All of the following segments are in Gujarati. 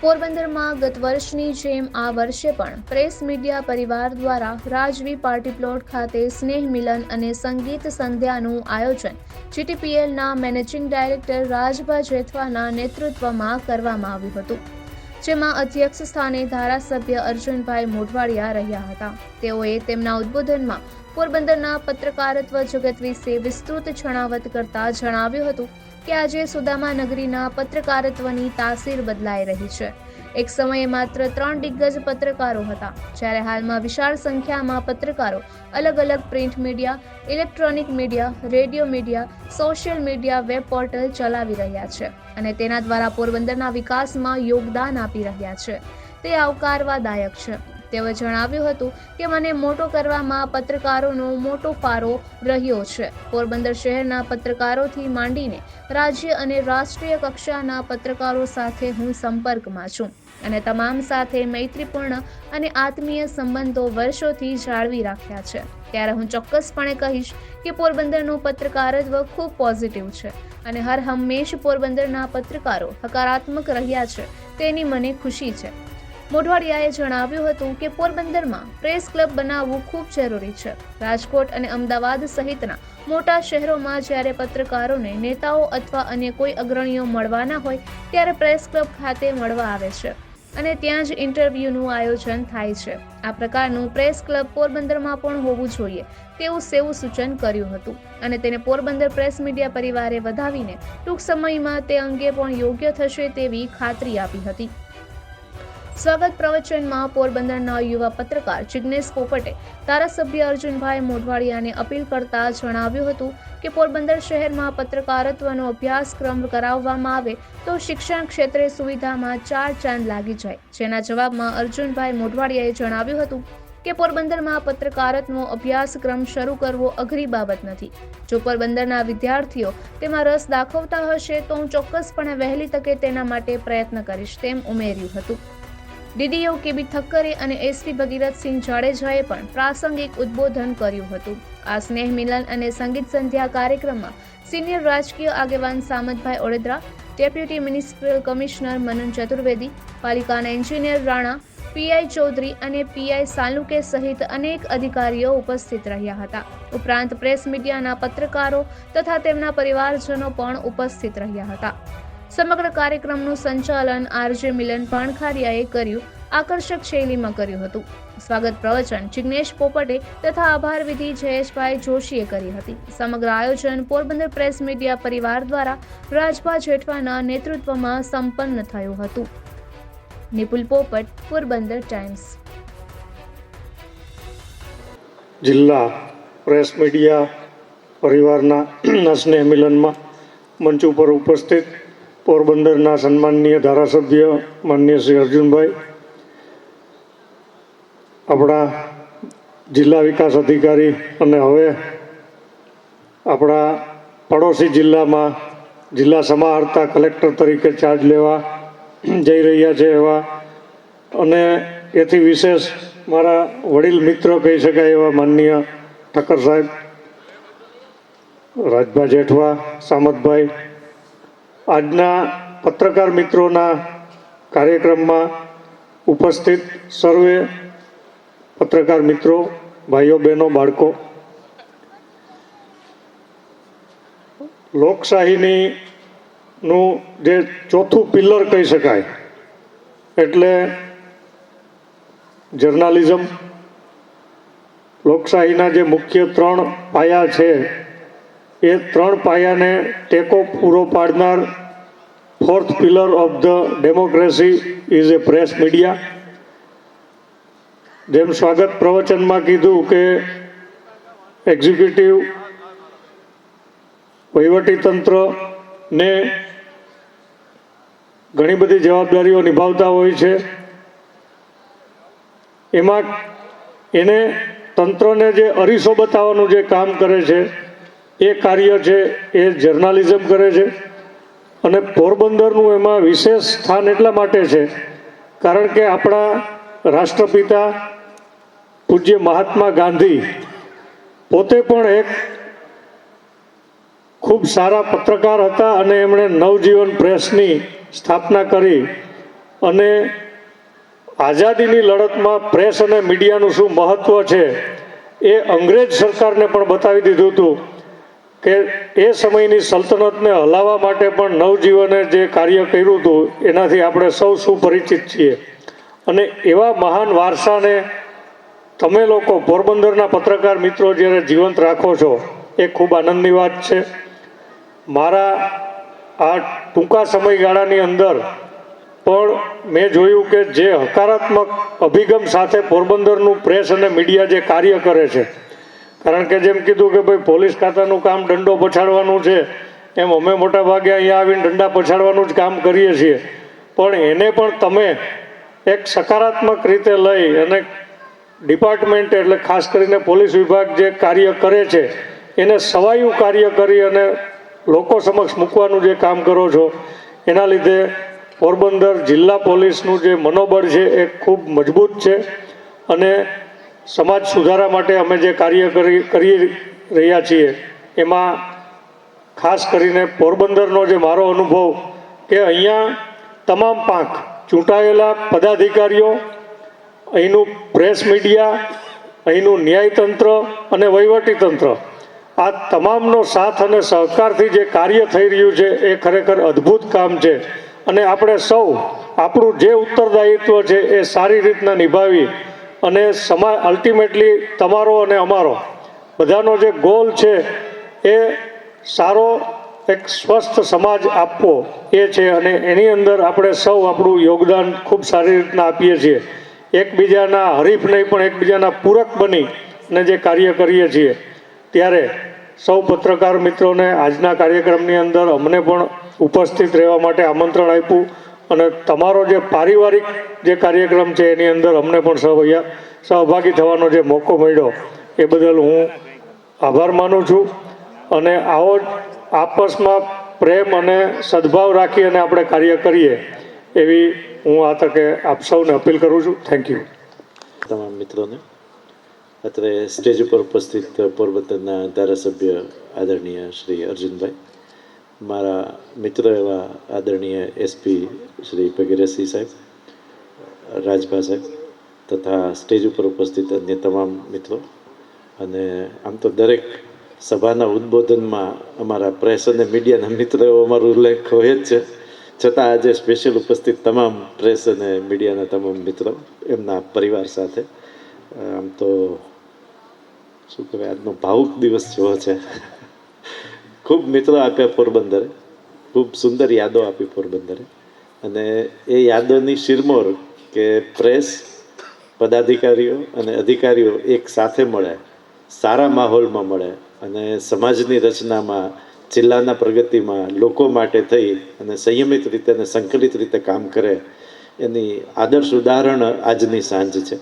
પોરબંદરમાં ગત વર્ષની જેમ આ વર્ષે પણ પ્રેસ મીડિયા પરિવાર દ્વારા રાજવી પાર્ટી પ્લોટ ખાતે સ્નેહ મિલન અને સંગીત સંધ્યાનું આયોજન જીટીપીએલના મેનેજિંગ ડાયરેક્ટર રાજભા જેઠવાના નેતૃત્વમાં કરવામાં આવ્યું હતું, જેમાં અધ્યક્ષ સ્થાને ધારાસભ્ય અર્જુનભાઈ મોઢવાડિયા રહ્યા હતા. તેઓએ તેમના ઉદ્બોધનમાં પોરબંદરના પત્રકારત્વ જગત વિશે વિસ્તૃત છણાવટ કરતા જણાવ્યું હતું કે આજે સુદામા નગરીના પત્રકારત્વની તાસીર બદલાઈ રહી છે. એક સમયે માત્ર ત્રણ દિગ્ગજ પત્રકારો હતા, જ્યારે હાલમાં વિશાળ સંખ્યામાં પત્રકારો અલગ અલગ print media, electronic media, radio media, social media, web portal ચલાવી રહ્યા છે અને તેના દ્વારા પોરબંદરના વિકાસમાં યોગદાન આપી રહ્યા છે. તે આવકારવાદાયક છે. તેઓએ જણાવ્યું હતું કે મને મોટો કરવામાં પત્રકારોનો મોટો ફાળો રહ્યો છે. પોરબંદર શહેરના પત્રકારોથી માંડીને રાજ્ય અને રાષ્ટ્રીય કક્ષાના પત્રકારો સાથે હું સંપર્કમાં છું અને તમામ સાથે મૈત્રીપૂર્ણ અને આત્મીય સંબંધો વર્ષોથી જાળવી રાખ્યા છે. ત્યારે હું ચોક્કસપણે કહીશ કે પોરબંદરનું પત્રકારત્વ ખૂબ પોઝિટિવ છે અને હર હંમેશ પોરબંદરના પત્રકારો હકારાત્મક રહ્યા છે તેની મને ખુશી છે. મોઢવાડિયાએ જણાવ્યું હતું કે પોરબંદરમાં પ્રેસ ક્લબ બનાવવું ખૂબ જરૂરી છે. રાજકોટ અને અમદાવાદ સહિતના મોટા શહેરોમાં જ્યારે પત્રકારોને નેતાઓ અથવા અન્ય કોઈ અગ્રણીઓ મળવાના હોય, ત્યારે પ્રેસ ક્લબ ખાતે મળવા આવે છે અને ત્યાં જ ઇન્ટરવ્યૂનું આયોજન થાય છે. આ પ્રકારનું પ્રેસ ક્લબ પોરબંદરમાં પણ હોવું જોઈએ તેવું સેવું સૂચન કર્યું હતું અને તેને પોરબંદર પ્રેસ મીડિયા પરિવારે વધાવીને ટૂંક સમયમાં તે અંગે પણ યોગ્ય થશે તેવી ખાતરી આપી હતી. સ્વાગત પ્રવચનમાં પોરબંદરના યુવા પત્રકાર જિગ્નેશ પોપટે ધારાસભ્ય અર્જુનભાઈ મોઢવાડિયાને અપીલ કરતા જણાવ્યું હતું કે પોરબંદર શહેરમાં પત્રકારત્વનો અભ્યાસક્રમ કરાવવામાં આવે તો શિક્ષણ ક્ષેત્રે સુવિધામાં ચાર ચાંદ લાગી જાય. જેના જવાબમાં અર્જુનભાઈ મોઢવાડિયાએ જણાવ્યું હતું કે પોરબંદરમાં પત્રકારત્વનો અભ્યાસક્રમ શરૂ કરવો અઘરી બાબત નથી. જો પોરબંદરના વિદ્યાર્થીઓ તેમાં રસ દાખવતા હશે તો હું ચોક્કસપણે વહેલી તકે તેના માટે પ્રયત્ન કરીશ તેમ ઉમેર્યું હતું. ડીડીઓ કેબી ઠક્કરે અને એસપી ભગીરથસિંહ જાડેજાએ પણ પ્રાસંગિક ઉદ્બોધન કર્યું હતું. આ સ્નેહ મિલન અને સંગીત સંધ્યા કાર્યક્રમમાં સિનિયર રાજકીય આગેવાન Samatbhai Odedara, deputy municipal commissioner Manan Chaturvedi, પાલિકાના એન્જિનિયર રાણા, પીઆઈ ચૌધરી અને પીઆઈ સાલુકે સહિત અનેક અધિકારીઓ ઉપસ્થિત રહ્યા હતા. ઉપરાંત પ્રેસ મીડિયાના પત્રકારો તથા તેમના પરિવારજનો પણ ઉપસ્થિત રહ્યા હતા. સમગ્ર કાર્યક્રમનું સંચાલન આરજે મિલન પાણખારિયાએ કર્યું. આકર્ષક શૈલીમાં કર્યું હતું. સ્વાગત પ્રવચન જિગ્નેશ પોપટે તથા આભાર વિધિ જયેશભાઈ જોશીએ કરી હતી. સમગ્ર આયોજન પોરબંદર પ્રેસ મીડિયા પરિવાર દ્વારા રાજભા જેઠવાના નેતૃત્વમાં સંપન્ન થયું હતું. નિપુલ પોપટ, પોરબંદર ટાઈમ્સ. જિલ્લા પ્રેસ મીડિયા પરિવારના સ્નેહ મિલનમાં મંચ ઉપર ઉપસ્થિત પોરબંદરના સન્માનનીય ધારાસભ્ય માનનીય શ્રી અર્જુનભાઈ, આપણા જિલ્લા વિકાસ અધિકારી અને હવે આપણા પડોશી જિલ્લામાં જિલ્લા સમાહર્તા કલેક્ટર તરીકે ચાર્જ લેવા જઈ રહ્યા છે એવા અને એથી વિશેષ મારા વડીલ મિત્ર કહી શકાય એવા માનનીય ઠક્કર સાહેબ, રાજભા જેઠવા, સામતભાઈ આજના પત્રકાર મિત્રોના કાર્યક્રમમાં ઉપસ્થિત સર્વે પત્રકાર મિત્રો, ભાઈઓ, બહેનો, બાળકો. લોકશાહીની નું જે ચોથું પિલ્લર કહી શકાય, એટલે જર્નાલિઝમ. લોકશાહીના જે મુખ્ય ત્રણ પાયા છે એ ત્રણ પાયાને ટેકો પૂરો પાડનાર fourth pillar of the democracy is a press media જેમ સ્વાગત પ્રવચનમાં કીધું કે એક્ઝિક્યુટિવ વહીવટીતંત્રને ઘણી બધી જવાબદારીઓ નિભાવતા હોય છે. એમાં એને તંત્રને જે અરીસો બતાવવાનું જે કામ કરે છે એ કાર્ય છે એ જર્નાલિઝમ કરે છે અને પોરબંદરનું એમાં વિશેષ સ્થાન એટલા માટે છે કારણ કે આપણા રાષ્ટ્રપિતા પૂજ્ય મહાત્મા ગાંધી પોતે પણ એક ખૂબ સારા પત્રકાર હતા અને એમણે નવજીવન પ્રેસની સ્થાપના કરી અને આઝાદીની લડતમાં પ્રેસ અને મીડિયાનું શું મહત્ત્વ છે એ અંગ્રેજ સરકારને પણ બતાવી દીધું હતું. કે એ સમયની સલ્તનતને હલાવવા માટે પણ નવજીવને જે કાર્ય કર્યું હતું, એનાથી આપણે સૌ સુપરિચિત છીએ. અને એવા મહાન વારસાને તમે લોકો પોરબંદરના પત્રકાર મિત્રો જ્યારે જીવંત રાખો છો, એ ખૂબ આનંદની વાત છે. મારા આ ટૂંકા સમયગાળાની અંદર પણ મેં જોયું કે જે હકારાત્મક અભિગમ સાથે પોરબંદરનું પ્રેસ અને મીડિયા જે કાર્ય કરે છે કારણ કે જેમ કીધું કે ભાઈ પોલીસ ખાતાનું કામ દંડો પછાડવાનું છે, એમ અમે મોટા ભાગે અહીંયા આવીને દંડા પછાડવાનું જ કામ કરીએ છીએ. પણ એને પણ તમે એક સકારાત્મક રીતે લઈ અને ડિપાર્ટમેન્ટ એટલે ખાસ કરીને પોલીસ વિભાગ જે કાર્ય કરે છે, એને સવાયું કાર્ય કરી અને લોકો સમક્ષ મૂકવાનું જે કામ કરો છો, એના લીધે પોરબંદર જિલ્લા પોલીસનું જે મનોબળ છે એ ખૂબ મજબૂત છે અને સમાજ સુધારા માટે અમે જે કાર્ય કરી કરી રહ્યા છીએ, એમાં ખાસ કરીને પોરબંદરનો જે મારો અનુભવ કે અહીંયા તમામ પાંખ ચૂંટાયેલા પદાધિકારીઓ, અહીંનું પ્રેસ મીડિયા, અહીંનું ન્યાયતંત્ર અને વહીવટીતંત્ર, આ તમામનો સાથ અને સહકારથી જે કાર્ય થઈ રહ્યું છે એ ખરેખર અદ્ભુત કામ છે. અને આપણે સૌ આપણું જે ઉત્તરદાયિત્વ છે એ સારી રીતના નિભાવી અને સમા અલ્ટિમેટલી તમારો અને અમારો. બધાનો જે ગોલ છે એ સારો એક સ્વસ્થ સમાજ આપવો એ છે અને એની અંદર આપણે સૌ આપણું યોગદાન ખૂબ સારી રીતના આપીએ છીએ. એકબીજાના હરીફ નહીં, પણ એકબીજાના પૂરક બની અને જે કાર્ય કરીએ છીએ. ત્યારે સૌ પત્રકાર મિત્રોને આજના કાર્યક્રમની અંદર અમને પણ ઉપસ્થિત રહેવા માટે આમંત્રણ આપ્યું. અને તમારો જે પારિવારિક જે કાર્યક્રમ છે એની અંદર અમને પણ સહભાગ્યા સહભાગી થવાનો જે મોકો મળ્યો, એ બદલ હું આભાર માનું છું. અને આવો જ આપસમાં પ્રેમ અને સદભાવ રાખી અને આપણે કાર્ય કરીએ, એવી હું આ તકે આપ સૌને અપીલ કરું છું. થેન્ક યુ તમામ મિત્રોને, અત્રે સ્ટેજ ઉપર ઉપસ્થિત પોરબંદરના ધારાસભ્ય આદરણીય શ્રી અર્જુનભાઈ, મારા મિત્ર એવા આદરણીય એસપી શ્રી ભગીરથસિંહ સાહેબ, રાજભા સાહેબ તથા સ્ટેજ ઉપર ઉપસ્થિત અન્ય તમામ મિત્રો. અને આમ તો દરેક સભાના ઉદ્બોધનમાં અમારા પ્રેસ અને મીડિયાના મિત્રો એવો અમારો ઉલ્લેખ હોય જ છે. છતાં આજે સ્પેશિયલ ઉપસ્થિત તમામ પ્રેસ અને મીડિયાના તમામ મિત્રો એમના પરિવાર સાથે. આમ તો શું કહેવાય, આજનો ભાવુક દિવસ જેવો છે. ખૂબ મિત્રો આપ્યા પોરબંદરે. ખૂબ સુંદર યાદો આપી પોરબંદરે. અને એ યાદોની શિરમોર કે પ્રેસ પદાધિકારીઓ અને અધિકારીઓ એક સાથે મળે, સારા માહોલમાં મળે અને સમાજની રચનામાં, જિલ્લાના પ્રગતિમાં લોકો માટે થઈ અને સંયમિત રીતે અને સંકલિત રીતે કામ કરે, એની આદર્શ ઉદાહરણ આજની સાંજ છે.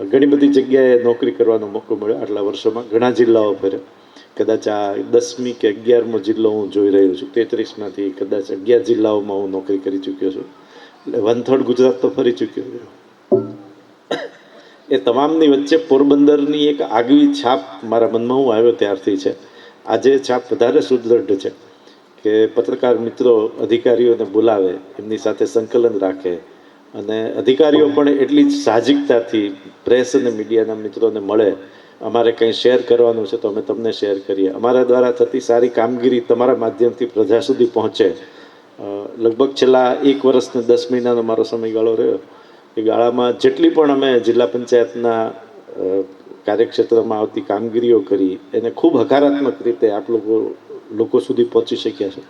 ઘણી બધી જગ્યાએ નોકરી કરવાનો મોકો મળ્યો આટલા વર્ષોમાં, ઘણા જિલ્લાઓ ફર્યો. કદાચ આ દસમી કે અગિયારમો જિલ્લો હું જોઈ રહ્યો છું તેત્રીસમાંથી કદાચ અગિયાર જિલ્લાઓમાં હું નોકરી કરી ચૂક્યો છું. એટલે વન થર્ડ ગુજરાત તો ફરી ચૂક્યો છું એ તમામની વચ્ચે પોરબંદરની એક આગવી છાપ મારા મનમાં હું આવ્યો ત્યારથી છે. આજે છાપ વધારે સુદૃઢ છે કે પત્રકાર મિત્રો અધિકારીઓને બોલાવે એમની સાથે સંકલન રાખે અને અધિકારીઓ પણ એટલી જ સાહજિકતાથી પ્રેસ અને મીડિયાના મિત્રોને મળે અમારે કંઈ શેર કરવાનું છે તો અમે તમને શેર કરીએ. અમારા દ્વારા થતી સારી કામગીરી તમારા માધ્યમથી પ્રજા સુધી પહોંચે. લગભગ છેલ્લા એક વર્ષને દસ મહિનાનો મારો સમયગાળો રહ્યો. એ ગાળામાં જેટલી પણ અમે જિલ્લા પંચાયતના કાર્યક્ષેત્રમાં આવતી કામગીરીઓ કરી, એને ખૂબ હકારાત્મક રીતે આપ લોકો લોકો સુધી પહોંચી શક્યા છે.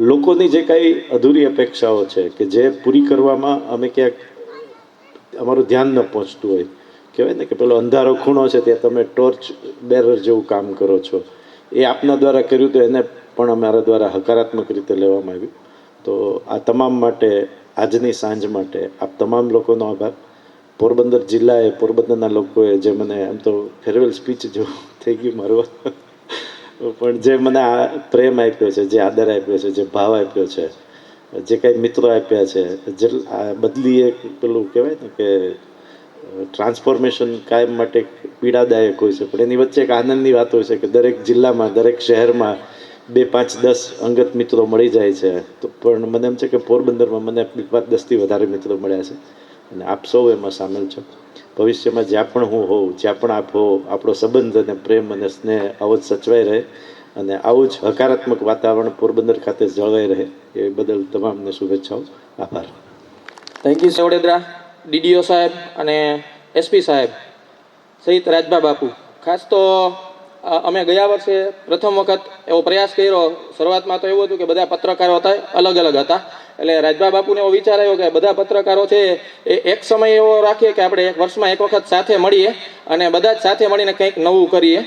લોકોની જે કાંઈ અધૂરી અપેક્ષાઓ છે કે જે પૂરી કરવામાં અમે ક્યાંક અમારું ધ્યાન ન પહોંચતું હોય કહેવાય ને કે પેલો અંધારો ખૂણો છે ત્યાં તમે ટોર્ચ બેરર જેવું કામ કરો છો. એ આપના દ્વારા કર્યું તો એને પણ અમારા દ્વારા હકારાત્મક રીતે લેવામાં આવ્યું. તો આ તમામ માટે, આજની સાંજ માટે આપ તમામ લોકોનો આભાર. પોરબંદર જિલ્લાએ, પોરબંદરના લોકોએ જે મને આમ તો ફેરવેલ સ્પીચ જેવું થઈ ગયું મારું. પણ જે મને આ પ્રેમ આપ્યો છે, જે આદર આપ્યો છે, જે ભાવ આપ્યો છે, જે કાંઈ મિત્રો આપ્યા છે, જે બદલી એક પેલું કહેવાય ને કે ટ્રાન્સફોર્મેશન કાયમ માટે પીડાદાયક હોય છે. પણ એની વચ્ચે એક આનંદની વાત હોય છે કે દરેક જિલ્લામાં, દરેક શહેરમાં બે પાંચ દસ અંગત મિત્રો મળી જાય છે. તો પણ મને એમ છે કે પોરબંદરમાં મને બે પાંચ દસથી વધારે મિત્રો મળ્યા છે. અને આપ સૌ એમાં સામેલ છો. ભવિષ્યમાં જ્યાં પણ હું હોઉં, જ્યાં પણ આપ હો આપણો સંબંધ અને પ્રેમ અને સ્નેહ આવો જ સચવાઈ રહે અને આવું જ હકારાત્મક વાતાવરણ પોરબંદર ખાતે જળવાઈ રહે એ બદલ તમામને શુભેચ્છાઓ. આભાર. થેન્ક યુ વડોદરા ડીડીઓ સાહેબ અને એસપી સાહેબ, સહિત રાજભા બાપુ. ખાસ તો અમે ગયા વર્ષે પ્રથમ વખત એવો પ્રયાસ કર્યો. શરૂઆતમાં તો એવું હતું કે બધા પત્રકારો હતા, અલગ અલગ હતા. એટલે રાજભા બાપુને એવો વિચાર આવ્યો કે બધા પત્રકારો છે, એ એક સમય એવો રાખીએ કે આપણે એક વર્ષમાં એક વખત સાથે મળીએ અને બધા જ સાથે મળીને કંઈક નવું કરીએ.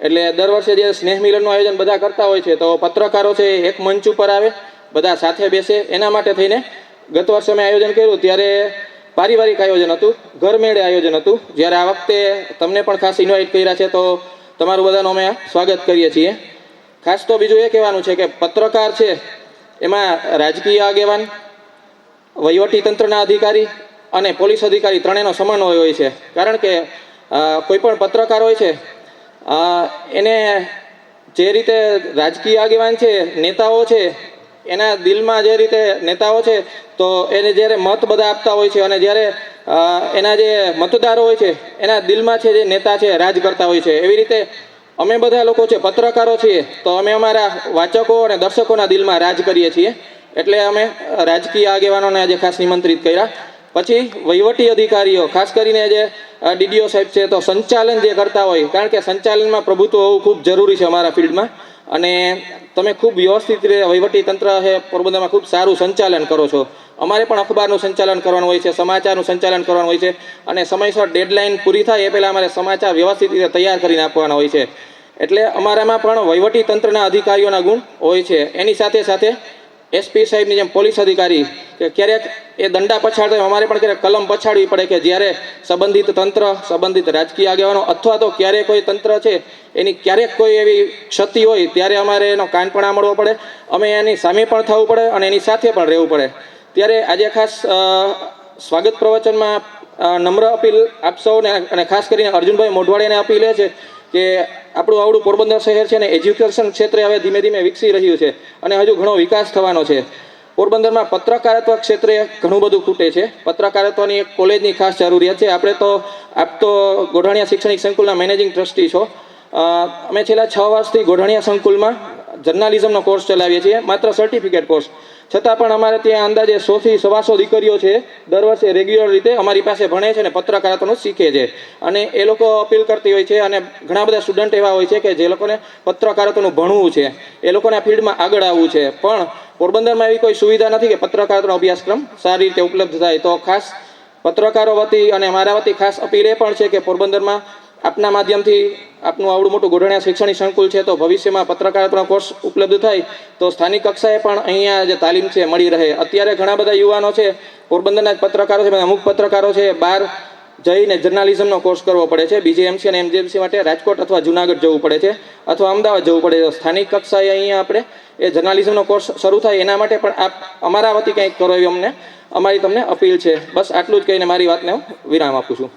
એટલે દર વર્ષે જે સ્નેહ મિલનનું આયોજન બધા કરતા હોય છે, તો પત્રકારો છે એક મંચ ઉપર આવે, બધા સાથે બેસે. એના માટે થઈને ગત વર્ષે અમે આયોજન કર્યું. ત્યારે પારિવારિક આયોજન હતું ઘરમેળે આયોજન હતું. જ્યારે આ વખતે તમને પણ ખાસ ઇન્વાઇટ કર્યા છે, તો તમારું બધાનું અમે સ્વાગત કરીએ છીએ. ખાસ તો બીજું એ કહેવાનું છે કે પત્રકાર છે, એમાં રાજકીય આગેવાન, વહીવટી તંત્રના અધિકારી અને પોલીસ અધિકારી ત્રણેયનો સમન્વય હોય છે. કારણ કે કોઈ પણ પત્રકાર હોય છે એને જે રીતે રાજકીય આગેવાન છે, નેતાઓ છે એના દિલમાં જે રીતે નેતાઓ છે, તો એને જ્યારે મત બધા આપતા હોય છે અને જ્યારે એના જે મતદારો હોય છે, એના દિલમાં છે જે નેતા છે, રાજ કરતા હોય છે, એવી રીતે અમે બધા લોકો છે પત્રકારો છીએ, તો અમે અમારા વાચકો અને દર્શકોના દિલમાં રાજ કરીએ છીએ. એટલે અમે રાજકીય આગેવાનોને આજે ખાસ નિમંત્રિત કર્યા. પછી વહીવટી અધિકારીઓ, ખાસ કરીને જે ડીડીઓ સાહેબ છે, તો સંચાલન જે કરતા હોય, કારણ કે સંચાલનમાં પ્રભુત્વ હોવું ખૂબ જરૂરી છે અમારા ફિલ્ડમાં. અને તમે ખૂબ વ્યવસ્થિત રીતે વહીવટી તંત્ર છે, પોરબંદરમાં ખૂબ સારું સંચાલન કરો છો. અમારે પણ અખબારનું સંચાલન કરવાનું હોય છે, સમાચારનું સંચાલન કરવાનું હોય છે અને સમયસર ડેડલાઇન પૂરી થાય એ પહેલાં અમારે સમાચાર વ્યવસ્થિત રીતે તૈયાર કરીને આપવાના હોય છે. એટલે અમારામાં પણ વહીવટી તંત્રના અધિકારીઓના ગુણ હોય છે. એની સાથે સાથે એસપી સાહેબની જેમ પોલીસ અધિકારી કે ક્યારેક એ દંડા પછાડતા અમારે પણ ક્યારેક કલમ પછાડવી પડે કે જ્યારે સંબંધિત તંત્ર, સંબંધિત રાજકીય આગેવાનો અથવા તો ક્યારેક કોઈ તંત્ર છે, એની ક્યારેક કોઈ એવી ક્ષતિ હોય, ત્યારે અમારે એનો કાન પણ આમળવો પડે. અમે એની સામે પણ થવું પડે અને એની સાથે પણ રહેવું પડે. ત્યારે આજે ખાસ સ્વાગત પ્રવચનમાં નમ્ર અપીલ આપ સૌને અને ખાસ કરીને અર્જુનભાઈ મોઢવાડિયાને અપીલ એ છે કે આપણું આવડું પોરબંદર શહેર છે ને એજ્યુકેશન ક્ષેત્રે હવે ધીમે ધીમે વિકસી રહ્યું છે અને હજુ ઘણો વિકાસ થવાનો છે. પોરબંદરમાં પત્રકારત્વ ક્ષેત્રે ઘણું બધું ખૂટે છે. પત્રકારત્વની એક કોલેજની ખાસ જરૂરિયાત છે. આપણે તો, આપ તો ગોઢાણિયા શૈક્ષણિક સંકુલના મેનેજિંગ ટ્રસ્ટી છો. અમે છેલ્લા છ વર્ષથી ગોઢાણિયા સંકુલમાં જર્નાલિઝમનો કોર્સ ચલાવીએ છીએ. માત્ર સર્ટિફિકેટ કોર્સ. છતાં પણ અમારે ત્યાં અંદાજે સોથી સવાસો દીકરીઓ છે. દર વર્ષે રેગ્યુલર રીતે અમારી પાસે ભણે છે અને પત્રકારત્વનું શીખે છે. અને એ લોકો અપીલ કરતી હોય છે અને ઘણા બધા સ્ટુડન્ટ એવા હોય છે કે જે લોકોને પત્રકારત્વનું ભણવું છે. એ લોકોને આ ફિલ્ડમાં આગળ આવવું છે. પણ પોરબંદરમાં એવી કોઈ સુવિધા નથી કે પત્રકારત્વનો અભ્યાસક્રમ સારી રીતે ઉપલબ્ધ થાય. તો ખાસ પત્રકારો વતી અને મારા વતી ખાસ અપીલ એ પણ છે કે પોરબંદરમાં આપના માધ્યમથી આપનું આવડું મોટું ગોઢણ્યા શૈક્ષણિક સંકુલ છે, તો ભવિષ્યમાં પત્રકારત્વનો કોર્સ ઉપલબ્ધ થાય, તો સ્થાનિક કક્ષાએ પણ અહીંયા જે તાલીમ છે મળી રહે. અત્યારે ઘણા બધા યુવાનો છે, પોરબંદરના જ પત્રકારો છે, અમુક પત્રકારો છે, બહાર જઈને જર્નાલિઝમનો કોર્સ કરવો પડે છે, બીજેએમસી અને એમજીએમસી માટે રાજકોટ અથવા જુનાગઢ જવું પડે છે, અથવા અમદાવાદ જવું પડે છે. સ્થાનિક કક્ષાએ અહીંયા આપણે એ જર્નાલિઝમનો કોર્સ શરૂ થાય એના માટે પણ આપ અમારા વતી કંઈક કરો એવી અમને, અમારી તમને અપીલ છે. બસ આટલું જ કહીને મારી વાતને હું વિરામ આપું છું.